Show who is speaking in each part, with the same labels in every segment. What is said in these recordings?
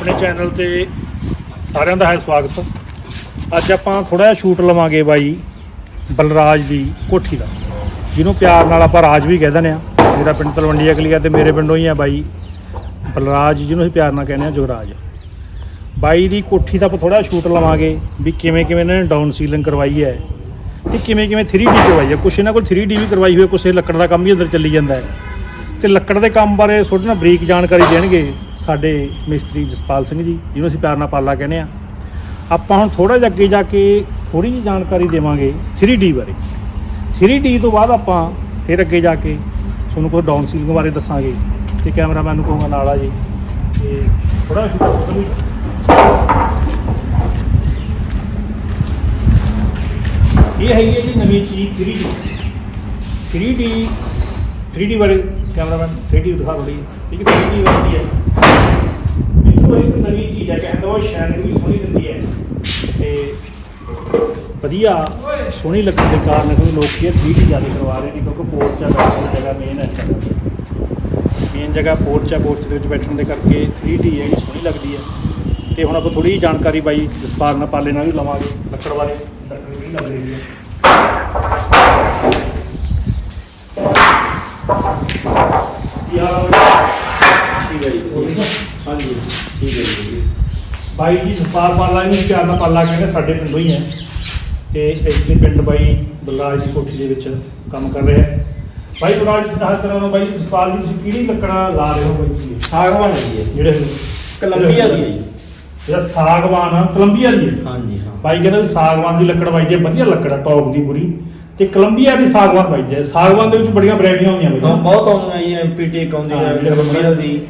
Speaker 1: ਆਪਣੇ ਚੈਨਲ ਤੇ ਸਾਰਿਆਂ ਦਾ ਹੈ ਸਵਾਗਤ। ਅੱਜ ਆਪਾਂ ਥੋੜਾ ਜਿਹਾ ਸ਼ੂਟ ਲਵਾਂਗੇ ਬਾਈ ਬਲਰਾਜ ਦੀ ਕੋਠੀ ਦਾ, ਜਿਹਨੂੰ ਪਿਆਰ ਨਾਲ ਆਪਾਂ ਰਾਜ ਵੀ ਕਹਿ ਦਿੰਦੇ ਆ ਮੇਰਾ ਪਿੰਡ ਤਲਵੰਡੀ ਅਕਲੀਆ ਤੇ ਮੇਰੇ ਪਿੰਡੋਂ ਹੀ ਆ ਬਾਈ ਬਲਰਾਜ, ਜਿਹਨੂੰ ਅਸੀਂ ਪਿਆਰ ਨਾਲ ਕਹਿੰਦੇ ਆ ਜੋਰਾਜ। ਬਾਈ ਦੀ ਕੋਠੀ ਦਾ ਆਪਾਂ ਥੋੜਾ ਸ਼ੂਟ ਲਵਾਂਗੇ ਵੀ ਕਿਵੇਂ ਕਿਵੇਂ ਇਹਨਾਂ ਨੇ ਡਾਊਨ ਸੀਲਿੰਗ ਕਰਵਾਈ ਹੈ ਤੇ ਕਿਵੇਂ ਕਿਵੇਂ 3D ਕਰਵਾਈ ਹੈ। ਕੁਛ ਇਹਨਾਂ ਕੋਲ 3D ਵੀ ਕਰਵਾਈ ਹੋਈ ਹੈ, ਕੁਛ ਲੱਕੜ ਦਾ ਕੰਮ ਵੀ ਅੰਦਰ ਚੱਲੀ ਜਾਂਦਾ ਹੈ। ਤੇ ਲੱਕੜ ਦੇ ਕੰਮ ਬਾਰੇ ਥੋੜੀ ਨਾ ਬਰੀਕ ਜਾਣਕਾਰੀ ਦੇਣਗੇ। ਸਾਡੇ ਮਿਸਤਰੀ ਜਸਪਾਲ ਸਿੰਘ ਜੀ, ਜਿਹਨੂੰ ਅਸੀਂ ਪਿਆਰ ਨਾਲ ਪਾਲਾ ਕਹਿੰਦੇ ਆ ਆਪਾਂ ਹੁਣ ਥੋੜਾ ਜਿਹਾ ਅੱਗੇ ਜਾ ਕੇ ਥੋੜੀ ਜਿਹੀ ਜਾਣਕਾਰੀ ਦੇਵਾਂਗੇ 3D ਬਾਰੇ। 3D ਤੋਂ ਬਾਅਦ ਆਪਾਂ ਫਿਰ ਅੱਗੇ ਜਾ ਕੇ ਤੁਹਾਨੂੰ ਕੋਈ ਡਾਊਨ ਸੀਲਿੰਗ ਬਾਰੇ ਦੱਸਾਂਗੇ ਤੇ ਕੈਮਰਾਮੈਨ ਨੂੰ ਕਹੂੰਗਾ, ਨਾਲ ਆ ਜੀ। ਤੇ ਥੋੜਾ ਵੀ ਇਹ ਹੈਗੀ ਹੈ ਜੀ ਨਵੀਂ ਚੀਜ਼ 3D 3D 3D ਬਾਰੇ ਕੈਮਰਾਮੈਨ 3D ਦਿਖਾ ਰੋੜੀ ਇਹ 3D ਬਣਦੀ ਹੈ। ਬਿਲਕੁਲ ਇੱਕ ਨਵੀਂ ਚੀਜ਼ ਹੈ, ਕਹਿੰਦਾ ਉਹ ਸ਼ਾਇਨ ਵੀ ਸੋਹਣੀ ਦਿੰਦੀ ਹੈ। ਤੇ ਵਧੀਆ ਸੋਹਣੀ ਲੱਗਣ ਦੇ ਕਾਰਨ ਕਿਉਂਕਿ ਲੋਕ ਇਹ 3D ਜ਼ਿਆਦਾ ਕਰਵਾ ਰਹੇ ਨੇ, ਕਿਉਂਕਿ ਪੋਰਚਾ ਆ ਜਗ੍ਹਾ ਮੇਨ ਹੈ ਮੇਨ ਜਗ੍ਹਾ ਪੋਰਚਾ ਆ ਪੋਰਚ ਦੇ ਵਿੱਚ ਬੈਠਣ ਦੇ ਕਰਕੇ 3D ਹੈ ਜਿਹੜੀ ਸੋਹਣੀ ਲੱਗਦੀ ਹੈ। ਤੇ ਹੁਣ ਆਪਾਂ ਥੋੜੀ ਜਿਹੀ ਜਾਣਕਾਰੀ ਬਾਈ ਜਸਪਾਲ ਨਾਲ ਪਾਲੇ ਨਾਲ ਵੀ ਲਵਾਂਗੇ, ਲੱਕੜ ਬਾਰੇ ਲੱਕੜ ਕਿਹੜੀ ਲੱਗ ਰਹੀ ਹੈ ਯਾਰ
Speaker 2: ਠੀਕ ਹੈ ਜੀ
Speaker 1: ਠੀਕ ਹੈ।
Speaker 2: ਹਾਂਜੀ ਠੀਕ ਹੈ ਜੀ
Speaker 1: ਬਾਈ ਜੀ ਸਪਾਰ ਪਾਲਾ ਨਹੀਂ ਪਿਆਰ ਨਾਲ ਪਾਲਾ ਕਹਿੰਦੇ ਸਾਡੇ ਪਿੰਡੋਂ ਹੀ ਹੈ। ਤੇ ਇੱਥੇ ਪਿੰਡ ਬਾਈ ਬਲਰਾਜ ਦੀ ਕੋਠੀ ਦੇ ਵਿੱਚ ਕੰਮ ਕਰ ਰਿਹਾ ਹੈ। ਬਾਈ ਬਲਰਾਜ ਜੀ ਹਰ ਤਰ੍ਹਾਂ ਬਾਈ ਸਪਾਲ ਜੀ ਤੁਸੀਂ ਕਿਹੜੀ ਲੱਕੜਾਂ ਲਾ ਰਹੇ ਹੋ ਬਾਈ ਜੀ?
Speaker 2: ਸਾਗਵਾਨ ਹੈ ਜੀ ਇਹ।
Speaker 1: ਜਿਹੜੇ
Speaker 2: ਕੋਲੰਬੀਆ ਦੀ ਹੈ ਜੀ।
Speaker 1: ਜਿਹੜਾ ਸਾਗਵਾਨ ਆ ਕੋਲੰਬੀਆ ਦੀ ਹੈ।
Speaker 2: ਹਾਂਜੀ ਹਾਂ।
Speaker 1: ਬਾਈ ਕਹਿੰਦਾ ਵੀ ਸਾਗਵਾਨ ਦੀ ਲੱਕੜ ਵੱਜਦੀ ਹੈ ਵਧੀਆ ਲੱਕੜ ਆ ਟੌਪ ਦੀ ਪੂਰੀ। ਤੇ ਕੋਲੰਬੀਆ ਦੀ ਸਾਗਵਾਨ ਵੱਜਦੀ ਹੈ। ਸਾਗਵਾਨ ਦੇ ਵਿੱਚ ਬੜੀਆਂ ਵੈਰਾਈਟੀਆਂ ਹੁੰਦੀਆਂ
Speaker 2: ਹਾਂ
Speaker 1: ਬਾਈ
Speaker 2: ਬਹੁਤ ਆਉਂਦੀਆਂ ਜੀ ਐਮਪੀਟੇਕ ਆਉਂਦੀ
Speaker 1: ਹਾਂ,
Speaker 2: ਹੈ ਕੋਲੰਬੀਆ ਦੀ।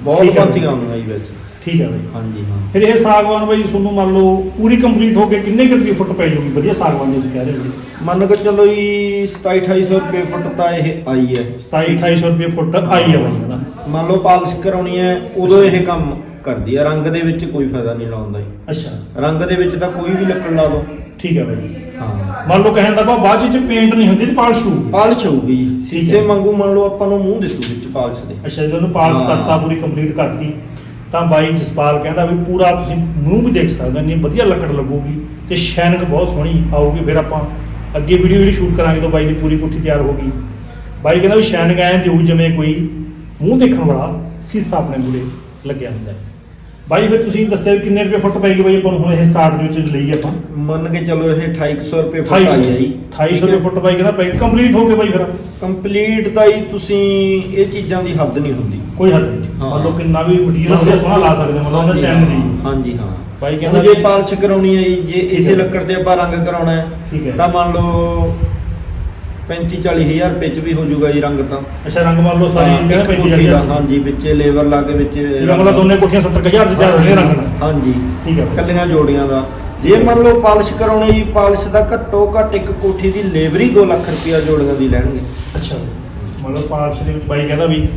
Speaker 2: ਬਹੁਤ
Speaker 1: ਹੈ।
Speaker 2: ਆਉਂਦੀਆਂ ਜੀ ਵੈਸੇ।
Speaker 1: ਠੀਕ ਹੈ ਬਾਈ।
Speaker 2: ਹਾਂਜੀ ਹਾਂ।
Speaker 1: ਫਿਰ ਇਹ ਸਾਗਵਾਨ ਬਾਈ ਤੁਹਾਨੂੰ ਮੰਨ ਲਓ ਪੂਰੀ ਕੰਪਲੀਟ ਹੋ ਕੇ ਕਿੰਨੇ ਕੁ ਰੁਪਏ ਫੁੱਟ ਪੈ ਜਾਊਗੀ? ਵਧੀਆ ਸਾਗਵਾਨ ਦੀ ਤੁਸੀਂ ਕਹਿ ਰਹੇ ਹੋ। ਜੀ
Speaker 2: ਮੰਨ ਕੇ ਚੱਲੋ ਜੀ 27 2800 ਰੁਪਏ ਫੁੱਟ ਤਾਂ ਇਹ ਆਈ ਹੈ।
Speaker 1: 27 2800 ਰੁਪਏ ਫੁੱਟ ਆਈ ਹੈ ਬਾਈ ਹਨਾ?
Speaker 2: ਮੰਨ ਲਓ ਪਾਲਿਸ਼ ਕਰਾਉਣੀ ਹੈ ਉਦੋਂ ਇਹ ਕੰਮ ਕਰਦੀ ਹੈ। ਰੰਗ ਦੇ ਵਿੱਚ ਕੋਈ ਫਾਇਦਾ ਨਹੀਂ ਲਾਉਂਦਾ ਜੀ।
Speaker 1: ਅੱਛਾ।
Speaker 2: ਰੰਗ ਦੇ ਵਿੱਚ ਤਾਂ ਕੋਈ ਵੀ ਲੱਕੜ ਲਾ ਦੋ।
Speaker 1: ਠੀਕ ਹੈ ਬਾਈ।
Speaker 2: ਹਾਂ।
Speaker 1: ਮੰਨ ਲਓ ਕਹਿਣ ਦਾ ਭਾਵ ਬਾਅਦ ਚ ਪੇਂਟ ਨਹੀਂ ਹੁੰਦੀ ਤੇ ਪਾਲਿਸ਼ ਹੋਊ
Speaker 2: ਪਾਲਿਸ਼ ਹੋਊਗੀ ਜੀ। ਸੀਸੇ। ਵਾਂਗੂ ਮੰਨ ਲਓ ਆਪਾਂ ਨੂੰ ਮੂੰਹ ਦਿਸੂ ਵਿੱਚ ਪਾਲਿਸ਼ ਦੇ।
Speaker 1: ਅੱਛਾ ਜਦੋਂ ਪਾਲਿਸ਼
Speaker 2: ਹਾਂ।
Speaker 1: ਕਰਤਾ ਪੂਰੀ ਕੰਪਲੀਟ ਕਰਤੀ। ਤਾਂ ਬਾਈ ਜਸਪਾਲ ਕਹਿੰਦਾ ਵੀ ਪੂਰਾ ਤੁਸੀਂ ਮੂੰਹ ਵੀ ਦੇਖ ਸਕਦੇ ਹੋ ਇੰਨੀ ਵਧੀਆ ਲੱਕੜ ਲੱਗੂਗੀ ਤੇ ਸ਼ਾਈਨਿੰਗ ਬਹੁਤ ਸੋਹਣੀ ਆਊਗੀ ਫਿਰ ਆਪਾਂ ਅੱਗੇ ਵੀਡੀਓ ਜਿਹੜੀ ਸ਼ੂਟ ਕਰਾਂਗੇ ਤਾਂ ਬਾਈ ਦੀ ਪੂਰੀ ਕੋਠੀ ਤਿਆਰ ਹੋ ਗਈ। ਬਾਈ ਕਹਿੰਦਾ ਵੀ ਸ਼ਾਈਨਿੰਗ ਐਂ ਦਿਊ ਜਿਵੇਂ ਕੋਈ ਮੂੰਹ ਦੇਖਣ ਵਾਲਾ ਸੀਸਾ ਆਪਣੇ ਮੂਰੇ ਲੱਗਿਆ ਹੁੰਦਾ ਹੈ। ਬਾਈ ਫਿਰ ਤੁਸੀਂ ਦੱਸਿਆ ਵੀ ਕਿੰਨੇ ਰੁਪਏ ਫੁੱਟ ਪੈਗੀ ਬਾਈ ਆਪਾਂ ਨੂੰ ਹੁਣ ਇਹ ਸਟਾਰਟ ਦੇ ਵਿੱਚ ਲਈ ਆਪਾਂ?
Speaker 2: ਮੰਨ ਕੇ ਚੱਲੋ ਇਹ 2800 ਰੁਪਏ ਫੁੱਟ ਆਈ
Speaker 1: 2800
Speaker 2: ਹੈ ਜੀ।
Speaker 1: 2800 ਰੁਪਏ ਫੁੱਟ ਬਾਈ ਕਹਿੰਦਾ ਪੈ ਕੰਪਲੀਟ ਹੋ ਕੇ ਬਾਈ ਫਿਰ।
Speaker 2: ਕੰਪਲੀਟ ਤਾਂ ਹੀ ਤੁਸੀਂ ਇਹ ਚੀਜ਼ਾਂ ਦੀ ਹੱਦ ਨਹੀਂ ਹੁੰਦੀ।
Speaker 1: ਕੋਈ ਹੱਦ ਨਹੀਂ।
Speaker 2: ਹਾਂ।
Speaker 1: ਮੰਨ ਲਓ ਕਿੰਨਾ ਵੀ ਮਟੀਰੀਅਲ ਵਧੀਆ। ਸੋਹਣਾ ਲਾ ਸਕਦੇ ਹੋ ਮਤਲਬ ਉਹਦਾ ਸ਼ੈਨ ਦੀ।
Speaker 2: ਹਾਂਜੀ ਹਾਂ। ਹੁਣ
Speaker 1: ਕਹਿੰਦਾ
Speaker 2: ਜੇ
Speaker 1: ਵੀ-
Speaker 2: ਪਾਲਿਸ਼ ਕਰਾਉਣੀ ਹੈ ਜੀ, ਜੇ ਇਸੇ। ਲੱਕੜ ਤੇ ਆਪਾਂ ਰੰਗ ਕਰਾਉਣਾ ਹੈ
Speaker 1: ਠੀਕ ਹੈ।
Speaker 2: ਤਾਂ ਮੰਨ ਲਓ 35 40 ਹਜ਼ਾਰ ਰੁਪਏ ਚ ਵੀ ਹੋ ਜਾਊਗਾ ਜੀ ਰੰਗ ਤਾਂ।
Speaker 1: ਅੱਛਾ ਰੰਗ ਮੰਨ ਲਓ ਸਾਰੀ ਕਹਿੰਦਾ
Speaker 2: ਇੱਕ
Speaker 1: 35
Speaker 2: ਕੋਠੀ ਦਾ,
Speaker 1: ਹਜ਼ਾਰ।
Speaker 2: ਹਾਂਜੀ ਵਿੱਚੇ ਲੇਬਰ ਲਾ ਕੇ ਵਿੱਚ
Speaker 1: ਜਿਹੜਾ ਮਤਲਬ ਦੋਨੇ ਕੋਠੀਆਂ 70000 ਦੀ ਹੋਣੇ ਰੰਗ ਨਾਲ।
Speaker 2: ਹਾਂਜੀ
Speaker 1: ਠੀਕ ਹੈ।
Speaker 2: ਕੱਲੀਆਂ ਜੋੜੀਆਂ ਦਾ। ਜੇ ਮੰਨ ਲਓ ਪਾਲਿਸ਼ ਕਰਾਉਣੀ ਜੀ ਪਾਲਿਸ਼ ਦਾ ਘੱਟੋ ਘੱਟ ਇੱਕ ਕੋਠੀ ਦੀ ਲੇਬਰ ਹੀ 2 ਲੱਖ ਰੁਪਇਆ ਜੋੜੀਆਂ ਦੀ ਲੈਣਗੇ।
Speaker 1: ਅੱਛਾ। ਮਤਲਬ ਪਾਰਸ ਦੇ ਵਿੱਚ ਬਾਈ ਕਹਿੰਦਾ ਵੀ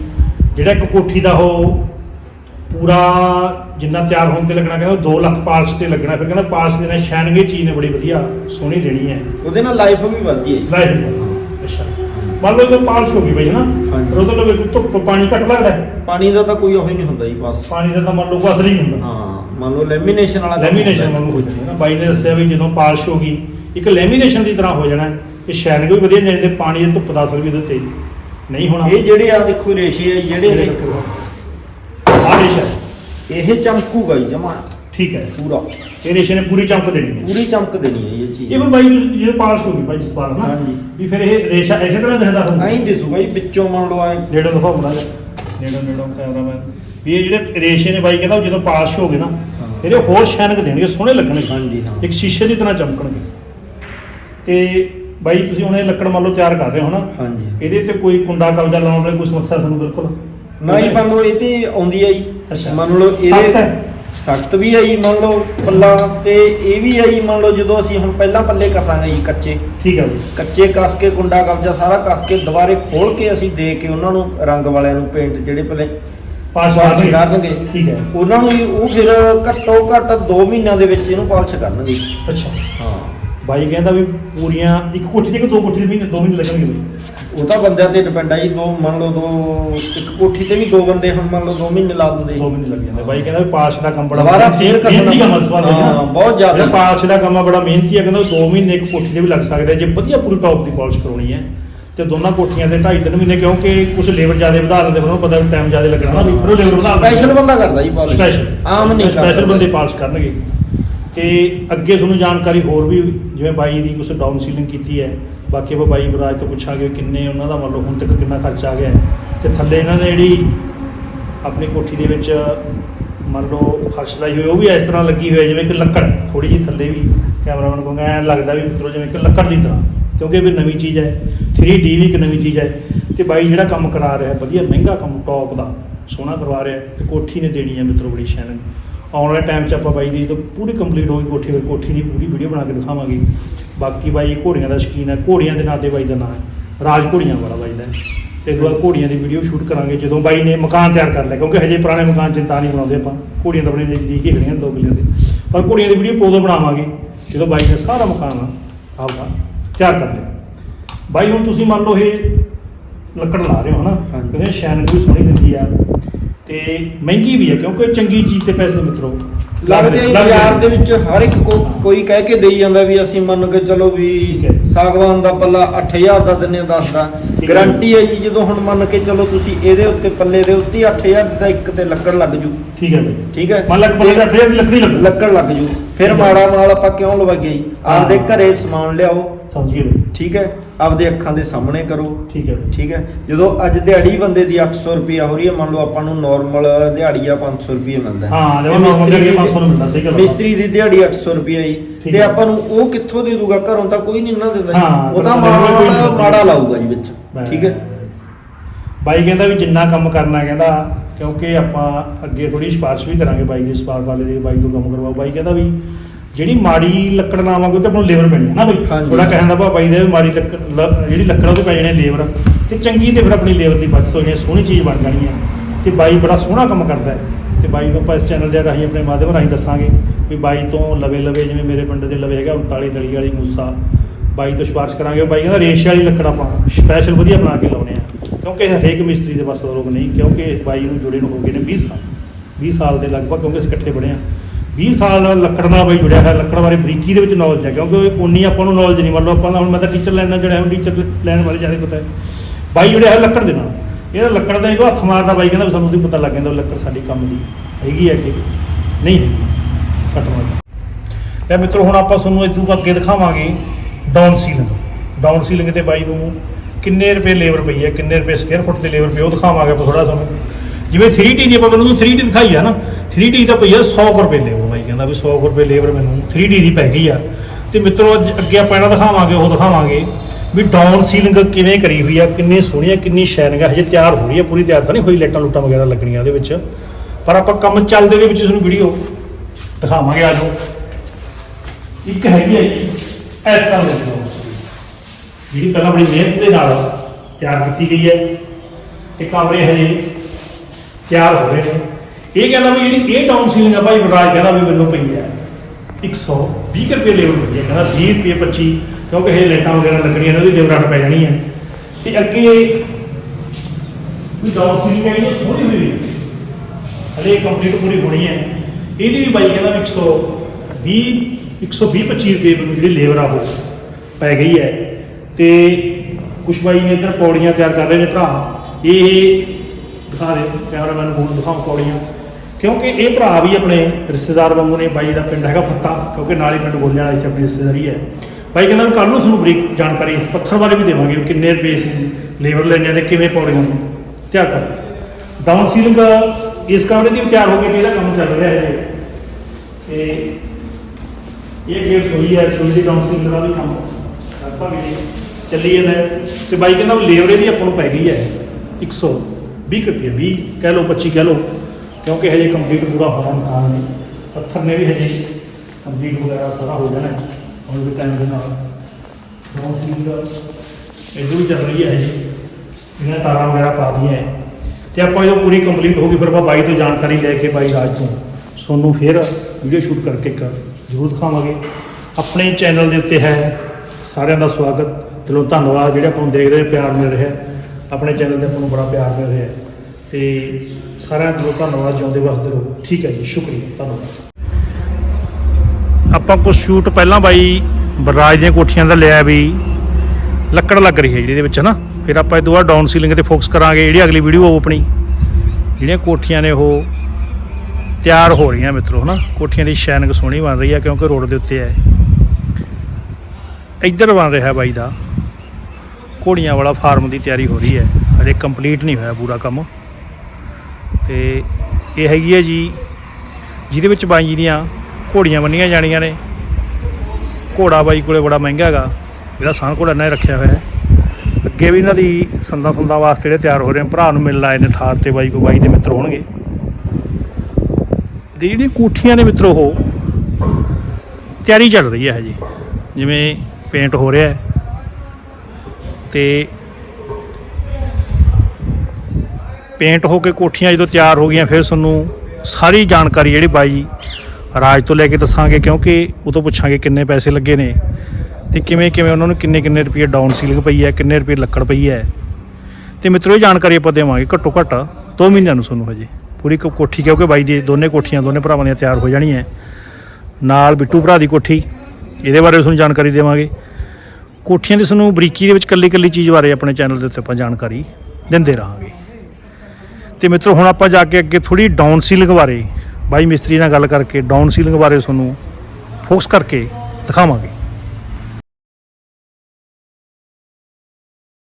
Speaker 1: ਜਿਹੜਾ ਇੱਕ ਕੋਠੀ ਦਾ ਉਹ ਪੂਰਾ ਜਿੰਨਾ ਤਿਆਰ ਹੋਣ ਤੇ ਲੱਗਣਾ ਕਹਿੰਦਾ 2 ਲੱਖ ਪਾਰਸ ਤੇ ਲੱਗਣਾ ਫਿਰ ਕਹਿੰਦਾ ਪਾਰਸ ਦੇ ਨਾਲ ਸ਼ੈਨਗੇ ਚੀਜ਼ ਨੇ ਬੜੀ ਵਧੀਆ ਸੋਹਣੀ ਦੇਣੀ ਹੈ।
Speaker 2: ਉਹਦੇ ਨਾਲ ਲਾਈਫ ਵੀ ਵੱਧਦੀ ਹੈ ਜੀ।
Speaker 1: ਲਾਈਟ ਅੱਛਾ। ਮੰਨ ਲਓ ਇਹ ਪਾਲਿਸ਼ ਹੋ ਗਈ ਬਾਈ ਹਨਾ?
Speaker 2: ਹਾਂਜੀ।
Speaker 1: ਉਹਦੇ ਲਈ ਕੋਈ ਧੁੱਪ ਪਾਣੀ ਘੱਟ ਲੱਗਦਾ ਹੈ।
Speaker 2: ਪਾਣੀ ਦਾ ਤਾਂ ਕੋਈ ਉਹ ਹੀ ਨਹੀਂ ਹੁੰਦਾ ਜੀ ਬਸ।
Speaker 1: ਪਾਣੀ ਦਾ ਤਾਂ ਮੰਨ ਲਓ ਕੋਈ ਅਸਰ ਹੀ ਨਹੀਂ ਹੁੰਦਾ।
Speaker 2: ਹਾਂ ਮੰਨ ਲਓ ਲੈਮੀਨੇਸ਼ਨ ਵਾਲਾ ਕੰਮ
Speaker 1: ਲੈਮੀਨੇਸ਼ਨ
Speaker 2: ਹੁੰਦਾ।
Speaker 1: ਵਾਂਗੂ ਹੋ ਜਾਂਦੀ ਹੈ ਨਾ ਬਾਈ ਨੇ ਦੱਸਿਆ ਵੀ ਜਦੋਂ ਪਾਲਿਸ਼ ਹੋ ਗਈ ਇੱਕ ਲੈਮੀਨੇਸ਼ਨ ਦੀ ਤਰ੍ਹਾਂ ਹੋ ਜਾਣਾ ਹੈ। ਇਹ ਸ਼ੈਨਿੰਗ ਵੀ ਵਧੀਆ ਜਾਂਦੇ ਪਾਣੀ ਦੇ ਧੁੱਪ ਦਾ ਅਸਰ ਵੀ ਉਹਦੇ ਤੇ ਨਹੀਂ ਹੋਣਾ।
Speaker 2: ਇਹ ਜਿਹੜੇ ਆ ਦੇਖੋ ਰੇਸ਼ੇ ਆ ਜਿਹੜੇ ਨੇ।
Speaker 1: ਆਹ ਰੇਸ਼ਾ
Speaker 2: ਇਹ ਚਮਕੂਗਾ ਜੀ ਜਮਾ।
Speaker 1: ਠੀਕ ਹੈ।
Speaker 2: ਪੂਰਾ।
Speaker 1: ਇਹ ਰੇਸ਼ੇ ਨੇ ਪੂਰੀ ਚਮਕ ਦੇਣੀ ਹੈ।
Speaker 2: ਪੂਰੀ ਚਮਕ ਦੇਣੀ ਹੈ ਇਹ ਚੀਜ਼।
Speaker 1: ਇਹ ਫਿਰ ਬਾਈ ਜਦੋਂ ਪਾਲਿਸ਼ ਹੋ ਗਈ ਬਾਈ ਜਿਸ ਪਾਰ ਨਾ।
Speaker 2: ਹਾਂਜੀ।
Speaker 1: ਵੀ ਫਿਰ ਇਹ ਰੇਸ਼ਾ ਐਸੇ ਤਰ੍ਹਾਂ ਦਿਖਦਾ ਹੁੰਦਾ
Speaker 2: ਐਂ ਦਿਸੂਗਾ ਜੀ ਵਿੱਚੋਂ ਮੰਨ ਲਓ ਐ।
Speaker 1: ਨੇੜੋਂ ਦਿਖਾਉਣਾ ਨੇੜੋਂ ਨੇੜੋਂ ਕੈਮਰਾਮੈਨ ਵੀ ਇਹ ਜਿਹੜੇ ਰੇਸ਼ੇ ਨੇ ਬਾਈ ਕਹਿੰਦਾ ਜਦੋਂ ਪਾਲਿਸ਼ ਹੋ ਗਏ ਨਾ। ਇਹਦੇ ਹੋਰ ਸ਼ੈਨਕ ਦੇਣਗੇ ਸੋਹਣੇ ਲੱਗਣਗੇ।
Speaker 2: ਹਾਂਜੀ ਹਾਂ।
Speaker 1: ਇੱਕ ਸ਼ੀਸ਼ੇ ਦੀ ਤਰ੍ਹਾਂ ਚਮਕਣਗੇ। ਤੇ ਬਾਈ ਤੁਸੀਂ ਹੁਣ ਇਹ ਲੱਕੜ ਮੰਨ ਲਓ ਤਿਆਰ ਕਰ ਰਹੇ ਹੋ ਨਾ?
Speaker 2: ਹਾਂਜੀ।
Speaker 1: ਇਹਦੇ ਤੇ ਕੋਈ ਕੁੰਡਾ ਕਬਜ਼ਾ ਲਾਉਣ ਲਈ ਕੋਈ ਸਮੱਸਿਆ ਤੁਹਾਨੂੰ ਬਿਲਕੁਲ?
Speaker 2: ਨਹੀਂ ਮੰਨ ਲਓ ਇਹ ਤੇ ਆਉਂਦੀ ਆ ਜੀ।
Speaker 1: ਅੱਛਾ।
Speaker 2: ਮੰਨ ਲਓ
Speaker 1: ਸਖਤ
Speaker 2: ਇਹਦੇ
Speaker 1: ਹੈ?
Speaker 2: ਸਖਤ ਵੀ ਆ ਜੀ ਮੰਨ ਲਓ ਪੱਲਾ ਤੇ ਇਹ ਵੀ ਆ ਜੀ ਮੰਨ ਲਓ ਜਦੋਂ ਅਸੀਂ ਹੁਣ ਪਹਿਲਾਂ ਪੱਲੇ ਕਸਾਂਗੇ ਜੀ ਕੱਚੇ।
Speaker 1: ਠੀਕ ਹੈ ਬਾਈ
Speaker 2: ਕੱਚੇ ਕਸ ਕੇ ਕੁੰਡਾ ਕਬਜ਼ਾ ਸਾਰਾ ਕਸ ਕੇ ਦੁਬਾਰੇ ਖੋਲ ਕੇ ਅਸੀਂ ਦੇ ਕੇ ਉਹਨਾਂ ਨੂੰ ਰੰਗ ਵਾਲਿਆਂ ਨੂੰ ਪੇਂਟ ਜਿਹੜੇ ਪਹਿਲੇ
Speaker 1: ਪਾਸ
Speaker 2: ਪਾਲਿਸ਼ ਕਰਨਗੇ।
Speaker 1: ਠੀਕ ਹੈ।
Speaker 2: ਉਹਨਾਂ ਨੂੰ ਜੀ ਉਹ ਫਿਰ ਘੱਟੋ ਘੱਟ 2 ਮਹੀਨਿਆਂ ਦੇ ਵਿੱਚ ਇਹਨੂੰ ਪਾਲਿਸ਼ ਕਰਨਗੇ।
Speaker 1: ਅੱਛਾ।
Speaker 2: ਹਾਂ।
Speaker 1: ਬਾਈ ਕਹਿੰਦਾ ਵੀ ਪੂਰੀਆਂ ਇੱਕ ਕੋਠੀ ਦੀ ਕਿ ਦੋ ਕੋਠੀ ਦੇ ਮਹੀਨੇ ਦੋ ਮਹੀਨੇ ਲੱਗਣਗੇ ਬਈ
Speaker 2: ਉਹ ਤਾਂ ਬੰਦਿਆਂ ਤੇ ਡਿਪੈਂਡ ਆ ਜੀ ਦੋ ਮੰਨ ਲਓ ਦੋ ਇੱਕ ਕੋਠੀ ਤੇ ਵੀ ਦੋ ਬੰਦੇ ਹੁਣ ਮੰਨ ਲਓ ਦੋ ਮਹੀਨੇ ਲਾ ਦਿੰਦੇ
Speaker 1: ਦੋ ਮਹੀਨੇ ਲੱਗ ਜਾਂਦੇ ਬਾਈ ਕਹਿੰਦਾ ਵੀ ਪਾਲਸ਼ ਦਾ ਕੰਮ ਬੜਾ
Speaker 2: ਦੁਬਾਰਾ ਫੇਰ
Speaker 1: ਮਿਹਨਤੀ
Speaker 2: ਕੱਸਣਾ।
Speaker 1: ਕੰਮ ਆ ਇਸ ਵਾਰ।
Speaker 2: ਹਾਂ, ਬਹੁਤ ਜ਼ਿਆਦਾ।
Speaker 1: ਪਾਲਸ਼ ਦਾ ਕੰਮ ਆ ਬੜਾ ਮਿਹਨਤੀ ਆ ਕਹਿੰਦਾ 2 ਮਹੀਨੇ ਇੱਕ ਕੋਠੀ ਦੇ ਵੀ ਲੱਗ ਸਕਦੇ ਜੇ ਵਧੀਆ ਪੂਰੀ ਟੌਪ ਦੀ ਪਾਲਿਸ਼ ਕਰਾਉਣੀ ਹੈ ਤੇ ਦੋਨਾਂ ਕੋਠੀਆਂ ਦੇ 2.5 3 ਮਹੀਨੇ ਕਿਉਂਕਿ ਕੁਝ ਲੇਬਰ ਜ਼ਿਆਦਾ ਵਧਾ ਲੈਂਦੇ ਉਹਨਾਂ ਨੂੰ ਪਤਾ ਟਾਈਮ ਜ਼ਿਆਦਾ ਲੱਗਣਾ ਨਾ ਵੀ ਫਿਰ ਉਹ ਲੇਬਰ ਵਧਾ।
Speaker 2: ਸਪੈਸ਼ਲ ਬੰਦਾ ਕਰਦਾ ਜੀ ਪਾਲਿਸ਼
Speaker 1: ਸਪੈਸ਼ਲ
Speaker 2: ਆਮ ਨਹੀਂ
Speaker 1: ਸਪੈਸ਼ਲ। ਬੰਦੇ ਪਾਲਿਸ਼ ਕਰਨਗੇ ਤੇ ਅੱਗੇ ਤੁਹਾਨੂੰ ਜਾਣਕਾਰੀ ਹੋਰ ਵੀ ਜਿਵੇਂ ਬਾਈ ਦੀ ਕੁਝ ਡਾਊਨ ਸੀਲਿੰਗ ਕੀਤੀ ਹੈ, ਬਾਕੀ ਆਪਾਂ ਬਾਈ ਬਰਾਜ ਤੋਂ ਪੁੱਛਾਂਗੇ ਵੀ ਕਿੰਨੇ ਉਹਨਾਂ ਦਾ ਮੰਨ ਲਓ ਹੁਣ ਤੱਕ ਕਿੰਨਾ ਖਰਚਾ ਆ ਗਿਆ ਹੈ। ਤੇ ਥੱਲੇ ਇਹਨਾਂ ਨੇ ਜਿਹੜੀ ਆਪਣੀ ਕੋਠੀ ਦੇ ਵਿੱਚ ਮੰਨ ਲਓ ਖਰਚ ਲਾਈ ਹੋਈ, ਉਹ ਵੀ ਇਸ ਤਰ੍ਹਾਂ ਲੱਗੀ ਹੋਈ ਹੈ, ਜਿਵੇਂ ਕਿ ਲੱਕੜ ਥੋੜੀ ਜਿਹੀ ਥੱਲੇ ਵੀ ਕੈਮਰਾਮੈਨ ਕੋਲ ਐਂ ਲੱਗਦਾ ਵੀ ਮਿੱਤਰੋ ਜਿਵੇਂ ਕਿ ਲੱਕੜ ਦੀ ਤਰ੍ਹਾਂ, ਕਿਉਂਕਿ ਇਹ ਵੀ ਨਵੀਂ ਚੀਜ਼ ਹੈ 3D ਵੀ ਇੱਕ ਨਵੀਂ ਚੀਜ਼ ਹੈ। ਤੇ ਬਾਈ ਜਿਹੜਾ ਕੰਮ ਕਰਾ ਰਿਹਾ, ਵਧੀਆ ਮਹਿੰਗਾ ਕੰਮ ਟੌਪ ਦਾ, ਸੋਹਣਾ ਕਰਵਾ ਰਿਹਾ, ਤੇ ਕੋਠੀ ਨੇ ਦੇਣੀ ਹੈ ਮਿੱਤਰੋ ਬੜੀ ਸ਼ੈਨਿੰਗ ਆਉਣ ਵਾਲੇ ਟਾਈਮ 'ਚ ਆਪਾਂ ਬਾਈ ਦੀ ਜਦੋਂ ਪੂਰੀ ਕੰਪਲੀਟ ਹੋ ਗਈ ਕੋਠੀ ਫਿਰ ਕੋਠੀ ਦੀ ਪੂਰੀ ਵੀਡੀਓ ਬਣਾ ਕੇ ਦਿਖਾਵਾਂਗੇ। ਬਾਕੀ ਬਾਈ ਘੋੜੀਆਂ ਦਾ ਸ਼ੌਕੀਨ ਹੈ ਘੋੜੀਆਂ ਦੇ ਨਾਂ ਤੇ ਬਾਈ ਦਾ ਨਾਮ ਹੈ ਰਾਜ ਘੋੜੀਆਂ ਵਾਲਾ ਬਾਈ ਦਾ। ਤੇ ਇਸ ਤੋਂ ਬਾਅਦ ਘੋੜੀਆਂ ਦੀ ਵੀਡੀਓ ਸ਼ੂਟ ਕਰਾਂਗੇ ਜਦੋਂ ਬਾਈ ਨੇ ਮਕਾਨ ਤਿਆਰ ਕਰ ਲਿਆ ਕਿਉਂਕਿ ਹਜੇ ਪੁਰਾਣੇ ਮਕਾਨ ਚਿੰਤਾ ਨਹੀਂ ਬਣਾਉਂਦੇ ਆਪਾਂ। ਘੋੜੀਆਂ ਤਾਂ ਆਪਣੇ ਨਜ਼ਦੀਕ ਹੀ ਖੜੀਆਂ ਦੋ ਕਿੱਲਿਆਂ ਦੇ। ਪਰ ਘੋੜੀਆਂ ਦੀ ਵੀਡੀਓ ਉਦੋਂ ਬਣਾਵਾਂਗੇ ਜਦੋਂ ਬਾਈ ਨੇ ਸਾਰਾ ਮਕਾਨ ਆਪਦਾ ਤਿਆਰ ਕਰ ਲਿਆ। ਬਾਈ ਹੁਣ ਤੁਸੀਂ ਮੰਨ ਲਓ ਇਹ ਲੱਕੜ ਲਾ ਰਹੇ ਹੋ ਹਨਾ। ਕਹਿੰਦੇ ਸ਼ੈਨਿੰਗ ਵੀ ਸੋਹਣੀ ਦਿੰਦੀ ਆ। ਤੇ ਮਹਿੰਗੀ ਵੀ ਹੈ ਕਿਉਂਕਿ ਚੰਗੀ ਚੀਜ਼ ਤੇ ਪੈਸੇ ਮਿੱਤਰੋ।
Speaker 2: ਲੱਗਦੇ ਬਾਜ਼ਾਰ ਦੇ ਵਿੱਚ ਹਰ ਇੱਕ ਕੋ- ਕੋਈ ਕਹਿ ਕੇ ਦੇਈ ਜਾਂਦਾ ਵੀ ਅਸੀਂ ਮੰਨ ਕੇ ਚਲੋ ਵੀ
Speaker 1: ਠੀਕ ਹੈ।
Speaker 2: ਸਾਗਵਾਨ ਦਾ ਪੱਲਾ 8000 ਦਾ ਦਿੰਨੇ 10 ਦਾ।
Speaker 1: ਠੀਕ ਹੈ।
Speaker 2: ਗਾਰੰਟੀ ਹੈ ਜੀ ਜਦੋਂ ਹੁਣ ਮੰਨ ਕੇ ਚਲੋ ਤੁਸੀਂ ਇਹਦੇ ਉੱਤੇ ਪੱਲੇ ਦੇ ਉੱਤੇ 8000 ਦਾ ਇੱਕ ਤੇ ਲੱਕੜ ਲੱਗ ਜੂ।
Speaker 1: ਠੀਕ ਹੈ ਬਾਈ।
Speaker 2: ਠੀਕ ਹੈ।
Speaker 1: ਮੰਨ ਲੱਗ ਬੰਦੇ ਦਾ 8000 ਦੀ ਲੱਕੜੀ ਲੱਗੂ
Speaker 2: ਲੱਕੜ ਲੱਗ ਜੂ। ਫਿਰ। ਮਾੜਾ ਮਾਲ ਆਪਾਂ ਕਿਉਂ ਲਵਾਈਏ ਜੀ। ਆਪਦੇ ਘਰੇ ਸਮਾਨ ਲਿਆਓ।
Speaker 1: ਸਮਝ ਗਏ ਬਾਈ।
Speaker 2: ਠੀਕ ਹੈ। ਆਪਦੇ ਅੱਖਾਂ ਦੇ ਸਾਹਮਣੇ ਕਰੋ
Speaker 1: ਠੀਕ ਹੈ
Speaker 2: ਠੀਕ ਹੈ ਜਦੋਂ ਅੱਜ ਦਿਹਾੜੀ ਬੰਦੇ ਦੀ 800 ਰੁਪਿਆ ਹੋ ਰਹੀ ਹੈ ਮੰਨ ਲਓ ਆਪਾਂ ਨੂੰ ਨਾਰਮਲ ਦਿਹਾੜੀ ਆ 500 ਰੁਪਏ ਮਿਲਦਾ ਹੈ।
Speaker 1: ਹਾਂ,
Speaker 2: ਤੇ
Speaker 1: normal ਦਿਹਾੜੀ
Speaker 2: ਦੀ-
Speaker 1: 500 ਨੂੰ ਮਿਲਦਾ, ਸਹੀ ਗੱਲ ਆ।
Speaker 2: ਮਿਸਤਰੀ ਦੀ ਦਿਹਾੜੀ 800 ਰੁਪਿਆ ਜੀ
Speaker 1: ਠੀਕ
Speaker 2: ਤੇ
Speaker 1: ਹੈ।
Speaker 2: ਆਪਾਂ ਨੂੰ ਉਹ ਕਿੱਥੋਂ ਦੇ ਦੂਗਾ ਘਰੋਂ ਤਾਂ ਕੋਈ ਨਹੀਂ ਨਾ ਦਿੰਦਾ ਜੀ। ਉਹ ਤਾਂ
Speaker 1: ਕੋਈ ਨਹੀਂ ਦਿੰਦਾ।
Speaker 2: ਮਾੜਾ ਲਾਊਗਾ ਜੀ ਵਿੱਚ ਠੀਕ ਹੈ
Speaker 1: ਬਾਈ ਕਹਿੰਦਾ ਵੀ ਜਿੰਨਾ ਕੰਮ ਕਰਨਾ ਕਹਿੰਦਾ ਕਿਉਂਕਿ ਆਪਾਂ ਅੱਗੇ ਥੋੜੀ ਸਿਫਾਰਿਸ਼ ਵੀ ਕਰਾਂਗੇ ਬਾਈ ਦੀ ਸਪਾਰ ਵਾਲੇ ਦੀ ਬਾਈ ਤੋਂ ਕੰਮ ਕਰਵਾਓ ਬਾਈ ਕਹਿੰਦਾ ਵੀ ਜਿਹੜੀ ਮਾੜੀ ਲੱਕੜ ਲਾਵਾਂਗੇ ਤੇ ਆਪਾਂ ਨੂੰ ਲੇਬਰ ਪੈਣੀ ਹੈ ਨਾ ਬਾਈ?
Speaker 2: ਹਾਂਜੀ।
Speaker 1: ਥੋੜਾ ਕਹਿਣ ਦਾ ਭਾਵ ਬਾਈ ਦਾ ਵੀ ਮਾੜੀ ਲੱਕੜ ਲ- ਜਿਹੜੀ ਲੱਕੜ ਉਹਦੇ ਪੈ ਜਾਣੇ ਲੇਬਰ ਤੇ ਚੰਗੀ ਤੇ ਫਿਰ ਆਪਣੀ ਲੇਬਰ ਦੀ ਬਚਤ ਹੋ ਜਾਣੀ ਸੋਹਣੀ ਚੀਜ਼ ਬਣ ਜਾਣੀ ਹੈ ਤੇ ਬਾਈ ਬੜਾ ਸੋਹਣਾ ਕੰਮ ਕਰਦਾ ਹੈ। ਤੇ ਬਾਈ ਨੂੰ ਆਪਾਂ ਇਸ ਚੈਨਲ ਦੇ ਰਾਹੀਂ ਆਪਣੇ ਮਾਧਿਅਮ ਰਾਹੀਂ ਦੱਸਾਂਗੇ ਵੀ ਬਾਈ ਤੋਂ ਲਵੇ ਲਵੇ ਜਿਵੇਂ ਮੇਰੇ ਪਿੰਡ ਦੇ ਲਵੇ ਹੈਗਾ 39 ਤਲੀ ਵਾਲੀ ਮੂਸਾ। ਬਾਈ ਤੋਂ ਸਿਫਾਰਿਸ਼ ਕਰਾਂਗੇ ਉਹ ਬਾਈ ਕਹਿੰਦਾ ਰੇਸ਼ੇ ਵਾਲੀ ਲੱਕੜ ਆਪਾਂ ਸਪੈਸ਼ਲ ਵਧੀਆ ਬਣਾ ਕੇ ਲਾਉਣੇ ਆ। ਕਿਉਂਕਿ ਹਰੇਕ ਮਿਸਤਰੀ ਦੇ ਬਸ ਦਾ ਲੋਕ ਨਹੀਂ ਕਿਉਂਕਿ ਬਾਈ ਨੂੰ ਜੁੜੇ ਨੂੰ ਹੋ ਗਏ ਨੇ 20 ਸਾਲ। 20 ਸਾਲ ਦੇ ਲਗਭਗ ਕਿਉਂਕਿ ਅਸੀਂ ਇਕੱਠੇ ਪੜ੍ਹੇ ਆ। 20 ਸਾਲ ਨਾਲ ਲੱਕੜ ਨਾਲ ਬਾਈ ਜੁੜਿਆ ਹੈ ਲੱਕੜ ਬਾਰੇ ਬਰੀਕੀ ਦੇ ਵਿੱਚ ਨੌਲੇਜ ਹੈ, ਕਿਉਂਕਿ ਉਨੀ ਆਪਾਂ ਨੂੰ ਨੌਲੇਜ ਨਹੀਂ, ਮੰਨ ਲਓ ਆਪਾਂ ਦਾ ਹੁਣ ਮੈਂ ਤਾਂ ਟੀਚਰ ਲਾਈਨ ਨਾਲ ਜੁੜਿਆ ਹਾਂ ਟੀਚਰ ਲੈਣ ਬਾਰੇ ਜ਼ਿਆਦਾ ਪਤਾ ਹੈ। ਬਾਈ ਜੁੜਿਆ ਹੈ ਲੱਕੜ ਦੇ ਨਾਲ। ਇਹਦਾ ਲੱਕੜ ਦਾ ਜਦੋਂ ਹੱਥ ਮਾਰਦਾ ਬਾਈ ਕਹਿੰਦਾ ਵੀ ਸਾਨੂੰ ਉਹਦੀ ਪਤਾ ਲੱਗ ਜਾਂਦਾ ਵੀ ਲੱਕੜ ਸਾਡੀ ਕੰਮ ਦੀ ਹੈਗੀ ਹੈ ਕਿ ਨਹੀਂ ਹੈਗੀ। ਕੱਟਵਾ ਲੈ ਮਿੱਤਰੋ, ਹੁਣ ਆਪਾਂ ਤੁਹਾਨੂੰ ਇਦੋਂ ਅੱਗੇ ਦਿਖਾਵਾਂਗੇ ਡਾਊਨ ਸੀਲਿੰਗ ਡਾਊਨ ਸੀਲਿੰਗ ਤੇ ਬਾਈ ਨੂੰ ਕਿੰਨੇ ਰੁਪਏ ਲੇਬਰ ਪਈ ਹੈ, ਕਿੰਨੇ ਰੁਪਏ ਸਕੁਅਰ ਫੁੱਟ ਤੇ ਲੇਬਰ ਪਈ ਉਹ ਦਿਖਾਵਾਂਗੇ ਆਪਾਂ ਥੋੜਾ ਤੁਹਾਨੂੰ ਜਿਵੇਂ 3D ਦੀ ਆਪਾਂ ਮੈਨੂੰ 3D ਦਿਖਾਈ ਆ ਨਾ 3D ਦਾ ਪਈ ਹੈ 100 ਕੁ ਰੁਪਏ ਲੇਬਰ ਬਾਈ ਵੀ 100 ਕੁ ਰੁਪਏ ਲੇਬਰ ਮੈਨੂੰ 3D ਦੀ ਪੈ ਗਈ ਆ। ਤੇ ਮਿੱਤਰੋ, ਅੱਜ ਅੱਗੇ ਆਪਾਂ ਇਹਨਾਂ ਦਿਖਾਵਾਂਗੇ, ਉਹ ਦਿਖਾਵਾਂਗੇ ਵੀ ਡਾਊਨ ਸੀਲਿੰਗ ਕਿਵੇਂ ਕਰੀ ਹੋਈ ਆ, ਕਿੰਨੀ ਸੋਹਣੀ ਆ, ਕਿੰਨੀ ਸ਼ਾਈਨਿੰਗ ਆ, ਹਜੇ ਤਿਆਰ ਹੋ ਰਹੀ ਆ, ਪੂਰੀ ਤਿਆਰ ਤਾਂ ਨਹੀਂ ਹੋਈ, ਲਾਈਟਾਂ ਲੂਟਾਂ ਵਗੈਰਾ ਲੱਗਣੀਆਂ ਉਹਦੇ ਵਿੱਚ। ਪਰ ਆਪਾਂ ਕੰਮ ਚੱਲਦੇ ਦੇ ਵਿੱਚ ਤੁਹਾਨੂੰ ਵੀਡੀਓ ਦਿਖਾਵਾਂਗੇ ਆ ਜਾਓ ਇੱਕ ਹੈਗੀ ਹੈ ਜੀ, ਇਸ ਤਰ੍ਹਾਂ ਦੇ ਜਿਹੜੀ ਪਹਿਲਾਂ ਬੜੀ ਮਿਹਨਤ ਦੇ ਨਾਲ ਤਿਆਰ ਕੀਤੀ ਗਈ ਹੈ ਇਹ ਕਮਰੇ ਹਜੇ ਤਿਆਰ ਹੋ ਰਹੇ ਨੇ। ਇਹ ਕਹਿੰਦਾ ਵੀ ਜਿਹੜੀ ਇਹ ਡਾਊਨ ਸੀਲਿੰਗ ਆ, ਭਾਈ ਬਰਾਜ ਕਹਿੰਦਾ ਵੀ ਮੈਨੂੰ ਪਈ ਹੈ 120 ਕੁ ਰੁਪਏ ਲੇਬਰ ਪਈ ਹੈ ਕਹਿੰਦਾ 20 ਰੁਪਏ 25 ਕਿਉਂਕਿ ਇਹ ਲਾਈਟਾਂ ਵਗੈਰਾ ਲੱਗਣੀਆਂ ਨੇ, ਉਹਦੀ ਲੇਬਰ ਅੱਡ ਪੈ ਜਾਣੀ ਹੈ ਤੇ ਅੱਗੇ ਵੀ ਡਾਊਨ ਸੀਲਿੰਗ ਹੈ ਇਹ ਥੋੜੀ ਹੋਈ ਹੈ ਹਲੇ ਕੰਪਲੀਟ ਪੂਰੀ ਹੋਣੀ ਹੈ ਇਹਦੀ ਵੀ ਬਾਈ ਕਹਿੰਦਾ ਵੀ 120 120 25 ਰੁਪਏ ਜਿਹੜੀ ਲੇਬਰ ਆ ਉਹ ਪੈ ਗਈ ਹੈ ਤੇ ਕੁਛ ਬਾਈ ਨੇ ਇੱਧਰ ਪੌੜੀਆਂ ਤਿਆਰ ਕਰ ਰਹੇ ਨੇ ਭਰਾ। ਇਹ ਦਿਖਾ ਦੇ ਕੈਮਰਾਮੈਨ ਨੂੰ ਦਿਖਾਓ ਪੌੜੀਆਂ। ਕਿਉਂਕਿ ਇਹ ਭਰਾ ਵੀ ਆਪਣੇ ਰਿਸ਼ਤੇਦਾਰ ਵਾਂਗੂ ਨੇ ਬਾਈ ਦਾ ਪਿੰਡ ਹੈਗਾ ਫੱਤਾ, ਕਿਉਂਕਿ ਨਾਲ ਹੀ ਪਿੰਡ ਗੋਲਿਆਂ ਵਾਲੀ ਚ ਆਪਣੀ ਰਿਸ਼ਤੇਦਾਰੀ ਹੈ। ਬਾਈ ਕਹਿੰਦਾ ਕੱਲ ਨੂੰ ਤੁਹਾਨੂੰ ਬਰੀਕ ਜਾਣਕਾਰੀ ਇਸ ਪੱਥਰ ਬਾਰੇ ਵੀ ਦੇਵਾਂਗੇ ਵੀ ਕਿੰਨੇ ਰੁਪਏ ਅਸੀਂ ਲੇਬਰ ਲੈਣੇ ਨੇ ਕਿਵੇਂ ਪੌੜੀਆਂ ਨੂੰ। ਤਿਆਰ ਕਰ। ਡਾਊਨ ਸੀਲਿੰਗ ਇਸ ਕਮਰੇ ਦੀ ਵੀ ਤਿਆਰ ਹੋ ਗਈ ਤੇ ਇਹਦਾ ਕੰਮ ਚੱਲ ਰਿਹਾ ਹੈ। ਤੇ ਇਹ ਗੇਟ ਸੋਈ ਹੈ, ਸੋਈ ਦੀ ਡਾਊਨ ਸੀਲਿੰਗ ਦਾ ਵੀ ਕੰਮ ਲਗਭਗ ਜੀ ਚੱਲੀ ਜਾਂਦਾ ਹੈ। ਤੇ ਬਾਈ ਕਹਿੰਦਾ ਲੇਬਰੇ ਦੀ ਆਪਾਂ ਨੂੰ ਪੈ ਗਈ ਹੈ 120 ਕੁ ਰੁਪਏ 20 ਕਹਿ ਲਓ 25 ਕਹਿ ਲਓ। ਕਿਉਂਕਿ ਹਜੇ ਕੰਪਲੀਟ ਪੂਰਾ ਹੋਣਾ ਮਕਾਨ ਨਹੀਂ ਪੱਥਰ ਨੇ ਵੀ ਹਜੇ ਕੰਪਲੀਟ ਵਗੈਰਾ ਸਾਰਾ ਹੋ ਜਾਣਾ ਹੈ, ਹੁਣ ਵੀ ਟਾਈਮ ਦੇ ਨਾਲ। ਡਾਊਨ ਸੀਲਿੰਗ ਇਹਦੀ ਵੀ ਚੱਲ ਰਹੀ ਹੈ ਜੀ ਇਹਨਾਂ ਤਾਰਾਂ ਵਗੈਰਾ ਪਾ ਦੀਆਂ ਹੈ। ਤੇ ਆਪਾਂ ਜਦੋਂ ਪੂਰੀ ਕੰਪਲੀਟ ਹੋ ਗਈ, ਫਿਰ ਆਪਾਂ ਬਾਈ ਤੋਂ ਜਾਣਕਾਰੀ ਲੈ ਕੇ ਬਾਈ ਰਾਜ ਤੋਂ ਸੋਨੂੰ ਫਿਰ ਵੀਡੀਓ ਸ਼ੂਟ ਕਰਕੇ ਇੱਕ ਜ਼ਰੂਰ ਦਿਖਾਵਾਂਗੇ। ਆਪਣੇ ਚੈਨਲ ਦੇ ਉੱਤੇ ਹੈ, ਸਾਰਿਆਂ ਦਾ ਸਵਾਗਤ। ਦਿਲੋਂ ਧੰਨਵਾਦ, ਜਿਹੜੇ ਆਪਾਂ ਨੂੰ ਦੇਖ ਰਹੇ ਪਿਆਰ ਮਿਲ ਰਿਹਾ ਆਪਣੇ ਚੈਨਲ ਤੇ ਆਪਾਂ ਨੂੰ ਬੜਾ ਪਿਆਰ ਮਿਲ ਰਿਹਾ ਤੇ ਸਾਰਿਆਂ ਦਾ ਧੰਨਵਾਦ, ਜਿਉਂਦੇ ਵਸਦੇ ਰਹੋ। ਠੀਕ ਹੈ ਜੀ, ਸ਼ੁਕਰੀਆ, ਧੰਨਵਾਦ। ਆਪਾਂ ਕੁਝ ਸ਼ੂਟ ਪਹਿਲਾਂ ਬਾਈ ਬਰਾਜ ਦੀਆਂ ਕੋਠੀਆਂ ਦਾ ਲਿਆ ਵੀ ਲੱਕੜ ਲੱਗ ਰਹੀ ਹੈ ਜਿਹੜੀ ਇਹਦੇ ਵਿੱਚ, ਹਨਾ? ਫਿਰ ਆਪਾਂ ਇਹ ਤੋਂ ਡਾਊਨ ਸੀਲਿੰਗ ਤੇ ਫੋਕਸ ਕਰਾਂਗੇ, ਜਿਹੜੀ ਅਗਲੀ ਵੀਡੀਓ ਆਊ ਆਪਣੀ। ਜਿਹੜੀਆਂ ਕੋਠੀਆਂ ਨੇ ਉਹ ਤਿਆਰ ਹੋ ਰਹੀਆਂ ਮਿੱਤਰੋ, ਹਨਾ? ਕੋਠੀਆਂ ਦੀ ਸ਼ਾਇਨਿੰਗ ਸੋਹਣੀ ਬਣ ਰਹੀ ਹੈ ਕਿਉਂਕਿ ਰੋਡ ਦੇ ਉੱਤੇ ਹੈ। ਇੱਧਰ ਬਣ ਰਿਹਾ ਬਾਈ ਦਾ ਘੋੜੀਆਂ ਵਾਲਾ ਫਾਰਮ ਦੀ ਤਿਆਰੀ ਹੋ ਰਹੀ ਹੈ। ਹਜੇ ਕੰਪਲੀਟ ਨਹੀਂ ਹੋਇਆ ਪੂਰਾ ਕੰਮ। ਤੇ ਇਹ ਹੈਗੀ ਹੈ ਜੀ, ਜਿਹਦੇ ਵਿੱਚ ਬਾਈ ਦੀਆਂ ਘੋੜੀਆਂ ਬੰਨੀਆਂ ਜਾਣੀਆਂ ਨੇ। ਘੋੜਾ ਬਾਈ ਕੋਲੇ ਬੜਾ ਮਹਿੰਗਾ ਹੈਗਾ। ਜਿਹੜਾ ਸਾਨ ਘੋੜਾ ਇਹਨਾਂ ਨੇ ਰੱਖਿਆ ਹੋਇਆ ਹੈ। ਅੱਗੇ ਵੀ ਇਹਨਾਂ ਦੀ ਸੰਦਾਂ ਸੰਦਾਂ ਵਾਸਤੇ ਜਿਹੜੇ ਤਿਆਰ ਹੋ ਰਹੇ ਨੇ, ਭਰਾ ਨੂੰ ਮਿਲਣ ਆਏ ਨੇ ਥਾਰ ਤੇ ਬਾਈ ਕੋ, ਬਾਈ ਦੇ ਮਿੱਤਰ ਹੋਣਗੇ। ਤੇ ਜਿਹੜੀਆਂ ਕੋਠੀਆਂ ਨੇ ਮਿੱਤਰੋ ਉਹ, ਤਿਆਰੀ ਚੱਲ ਰਹੀ ਹੈ ਹਜੇ। ਜਿਵੇਂ ਪੇਂਟ ਹੋ ਰਿਹਾ ਹੈ। ਤੇ ਪੇਂਟ ਹੋ ਕੇ ਕੋਠੀਆਂ ਜਦੋਂ ਤਿਆਰ ਹੋ ਗਈਆਂ, ਫਿਰ ਤੁਹਾਨੂੰ ਸਾਰੀ ਜਾਣਕਾਰੀ ਜਿਹੜੀ ਬਾਈ ਰਾਜ ਤੋਂ ਲੈ ਕੇ ਦੱਸਾਂਗੇ, ਕਿਉਂਕਿ ਉਹ ਤੋਂ ਪੁੱਛਾਂਗੇ ਕਿੰਨੇ ਪੈਸੇ ਲੱਗੇ ਨੇ ਤੇ ਕਿਵੇਂ ਕਿਵੇਂ ਉਹਨਾਂ ਨੂੰ ਕਿੰਨੇ ਕਿੰਨੇ ਰੁਪਏ ਡਾਊਨ ਸੀਲਿੰਗ ਪਈ ਹੈ, ਕਿੰਨੇ ਰੁਪਏ ਲੱਕੜ ਪਈ ਹੈ। ਤੇ ਮਿੱਤਰੋ, ਇਹ ਜਾਣਕਾਰੀ ਆਪਾਂ ਦੇਵਾਂਗੇ ਘੱਟੋ ਘੱਟ 2 ਮਹੀਨਿਆਂ ਨੂੰ ਤੁਹਾਨੂੰ ਹਜੇ। ਪੂਰੀ ਕੋ- ਕੋਠੀ, ਕਿਉਂਕਿ ਬਾਈ ਦੀ ਦੋਨੇ ਕੋਠੀਆਂ, ਦੋਨੇ ਭਰਾਵਾਂ ਦੀਆਂ ਤਿਆਰ ਹੋ ਜਾਣੀਆਂ। ਨਾਲ ਬਿੱਟੂ ਭਰਾ ਦੀ ਕੋਠੀ, ਇਹਦੇ ਬਾਰੇ ਤੁਹਾਨੂੰ ਜਾਣਕਾਰੀ ਦੇਵਾਂਗੇ। ਕੋਠੀਆਂ ਦੀ ਤੁਹਾਨੂੰ ਬਰੀਕੀ ਦੇ ਵਿੱਚ ਕੱਲੀ ਕੱਲੀ ਚੀਜ਼ ਬਾਰੇ ਆਪਣੇ ਚੈਨਲ ਦੇ ਉੱਤੇ ਆਪਾਂ ਜਾਣਕਾਰੀ ਦਿੰਦੇ ਰਹਾਂਗੇ। ਤੇ ਮਿੱਤਰੋ, ਹੁਣ ਆਪਾਂ ਜਾ ਕੇ ਅੱਗੇ ਥੋੜੀ ਡਾਊਨ ਸੀਲਿੰਗ ਬਾਰੇ ਬਾਈ ਮਿਸਤਰੀ ਨਾਲ ਗੱਲ ਕਰਕੇ ਡਾਊਨ ਸੀਲਿੰਗ ਬਾਰੇ ਤੁਹਾਨੂੰ ਫੋਕਸ ਕਰਕੇ ਦਿਖਾਵਾਂਗੇ।